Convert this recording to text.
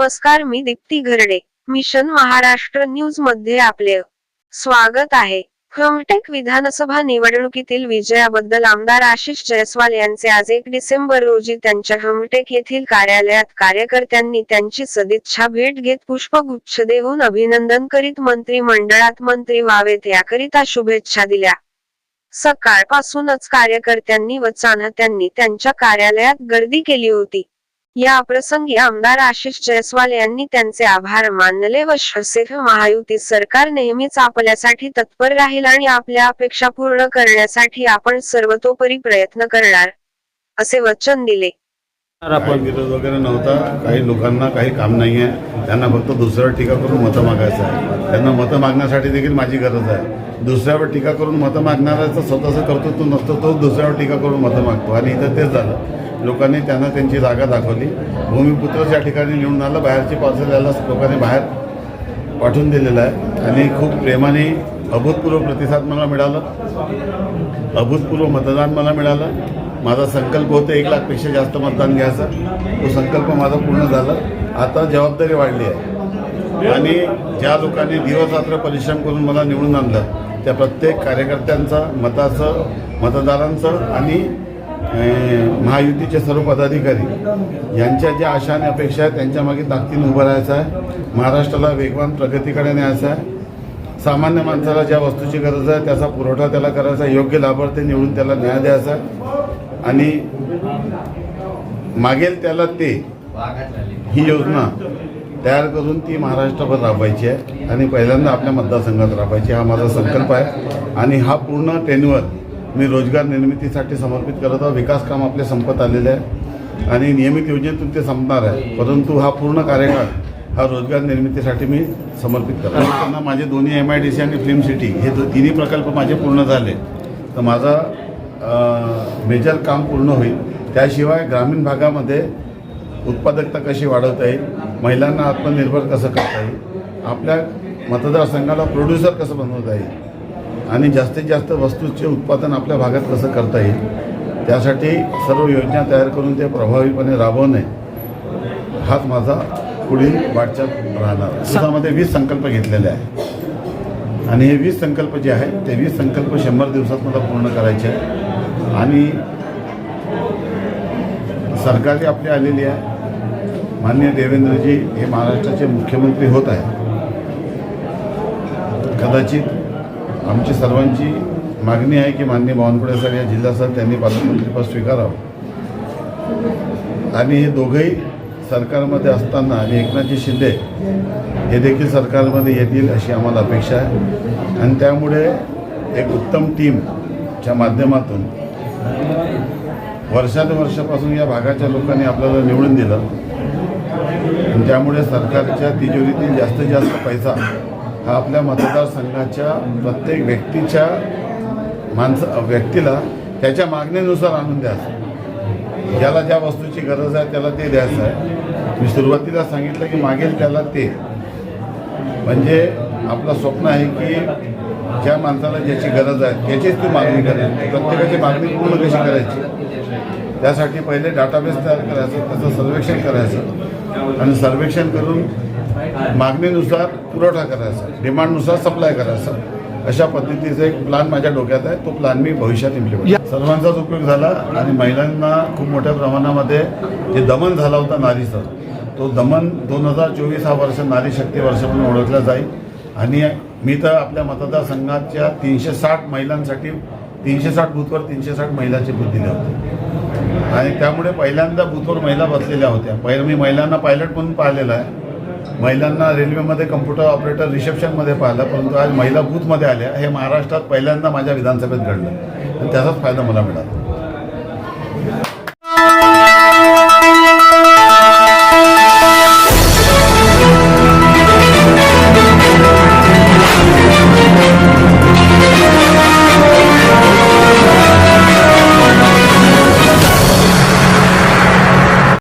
नमस्कार मी दीप्ती घरडे. मिशन महाराष्ट्र न्यूजमध्ये आपले स्वागत आहे. हमटेक विधानसभा निवडणुकीतील विजयाबद्दल आमदार आशिष जयस्वाल यांचे आज एक डिसेंबर रोजी त्यांच्या हमटेक येथील कार्यालयात कार्यकर्त्यांनी त्यांची सदिच्छा भेट घेत पुष्पगुच्छ देऊन अभिनंदन करीत मंत्रिमंडळात मंत्री व्हावेत याकरिता शुभेच्छा दिल्या. सकाळपासूनच कार्यकर्त्यांनी व चाहत्यांनी त्यांच्या कार्यालयात गर्दी केली होती. या प्रसंगी आमदार आशिष जयस्वाल यांनी त्यांचे आभार मानले व शिवसेना महायुती सरकार नेहमीच आपल्यासाठी तत्पर राहील आणि आपल्या अपेक्षा पूर्ण करण्यासाठी आपण सर्वतोपरी प्रयत्न करणार असे वचन दिले. काही आपण विरोध वगैरे नव्हता काही लोकांना काही काम नाही आहे त्यांना फक्त दुसऱ्यावर टीका करून मतं मागायचं आहे. त्यांना मतं मागण्यासाठी देखील माझी गरज आहे. दुसऱ्यावर टीका करून मतं मागणाऱ्याचं स्वतःचं कर्तृत्व नसतं तो दुसऱ्यावर टीका करून मतं मागतो. आणि इथं तेच झालं. लोकांनी त्यांना त्यांची जागा दाखवली. भूमिपुत्र ज्या ठिकाणी निवडून आलं बाहेरची पार्सल याला लोकांनी बाहेर पाठवून दिलेलं आहे. आणि खूप प्रेमाने अभूतपूर्व प्रतिसाद मला मिळाला. अभूतपूर्व मतदान मला मिळालं. माझा संकल्प होता एक लाखपेक्षा जास्त मतदान घ्यायचा. तो संकल्प माझा पूर्ण झाला. आता जबाबदारी वाढली आहे. आणि ज्या लोकांनी दिवसरात्र परिश्रम करून मला निवडून आणलं त्या प्रत्येक कार्यकर्त्यांचा मताचं मतदारांचं आणि महायुतीचे सर्व पदाधिकारी यांच्या ज्या आशा आणि अपेक्षा आहेत त्यांच्या मागे उभं राहायचं आहे. महाराष्ट्राला वेगवान प्रगतीकडे न्यायचं आहे. सामान्य माणसाला ज्या वस्तूची गरज आहे त्याचा पुरवठा त्याला करायचा योग्य लाभार्थी निवडून त्याला न्याय द्यायचा आणि मागेल त्याला ते ही योजना तयार करून ती महाराष्ट्रभर राबवायची आहे. आणि पहिल्यांदा आपल्या मतदारसंघात राबवायची हा माझा संकल्प आहे. आणि हा पूर्ण टेन्युअर मी रोजगार निर्मितीसाठी समर्पित करत आहोत. विकास काम आपले संपत आलेले आहे. आणि नियमित योजनेतून ते संपणार आहे. परंतु हा पूर्ण कार्यकाळ हा रोजगार निर्मितीसाठी मी समर्पित करतो त्यांना माझे दोन्ही एम आय डी सी आणि फिल्म सिटी हे दो तिन्ही प्रकल्प माझे पूर्ण झाले. तर माझा मेजर काम पूर्ण होईल. त्याशिवाय ग्रामीण भागामध्ये उत्पादकता कशी वाढवता येईल महिलांना आत्मनिर्भर कसं करता येईल आपल्या मतदारसंघाला प्रोड्युसर कसं बनवता येईल आणि जास्तीत जास्त वस्तूचे उत्पादन आपल्या भागात कसं करता येईल त्यासाठी सर्व योजना तयार करून ते प्रभावीपणे राबवणे हाच माझा पुढील वाटचाल राहणार. दिवसामध्ये वीस संकल्प घेतलेले आहे. आणि हे वीस संकल्प जे आहेत ते वीस संकल्प शंभर दिवसात मला पूर्ण करायचे आहे आणि सरकारही आपली आलेली आहे. माननीय देवेंद्रजी हे महाराष्ट्राचे मुख्यमंत्री होत आहे कदाचित आमची सर्वांची मागणी आहे की माननीय बावनकुळे सर या जिल्हा सर त्यांनी पालकमंत्रीपद स्वीकारावं. आणि हे दोघंही सरकारमध्ये असताना आणि एकनाथजी शिंदे हे देखील सरकारमध्ये येतील अशी आम्हाला अपेक्षा आहे. आणि त्यामुळे एक उत्तम टीमच्या माध्यमातून वर्षानुवर्षापासून या भागाच्या लोकांनी आपल्याला निवडून दिलं. आणि त्यामुळे सरकारच्या तिजोरीतील जास्तीत जास्त पैसा हा आपल्या मतदारसंघाच्या प्रत्येक व्यक्तीच्या माणसं व्यक्तीला त्याच्या मागणीनुसार आणून द्यायचं. ज्याला ज्या वस्तूची गरज आहे त्याला ते द्यायचं आहे. मी सुरुवातीला सांगितलं की मागेल त्याला ते. म्हणजे आपलं स्वप्न आहे की ज्या माणसाला ज्याची गरज आहे त्याचीच ती मागणी करेल. प्रत्येकाची मागणी पूर्ण कशी करायची? त्यासाठी पहिले डाटाबेस तयार करायचं त्याचं सर्वेक्षण करायचं. आणि सर्वेक्षण करून मागणीनुसार पुरवठा करायचा डिमांडनुसार सप्लाय करायचा. अशा पद्धतीचा एक प्लॅन माझ्या डोक्यात आहे. तो प्लॅन मी भविष्यात इम्प्लिमेंट सर्वांचाच उपयोग झाला आणि महिलांना खूप मोठ्या प्रमाणामध्ये जे दमन झाला होता नारीचं तो दमन दोन हजार चोवीस हा वर्ष नारी शक्ती वर्ष म्हणून ओळखला जाईल. आणि मी तर आपल्या मतदारसंघाच्या तीनशे साठ महिलांसाठी तीनशे साठ बूथवर तीनशे साठ महिलाचे बूथ दिले होते आणि त्यामुळे पहिल्यांदा बूथवर महिला बसलेल्या होत्या. पहिलं मी महिलांना पायलट म्हणून पाहिलेलं आहे. महिलांना रेल्वेमध्ये कम्प्युटर ऑपरेटर रिसेप्शनमध्ये पाहिलं परंतु आज महिला बूथमध्ये आल्या. हे महाराष्ट्रात पहिल्यांदा माझ्या विधानसभेत घडलं. आणि त्याचाच फायदा मला मिळाला.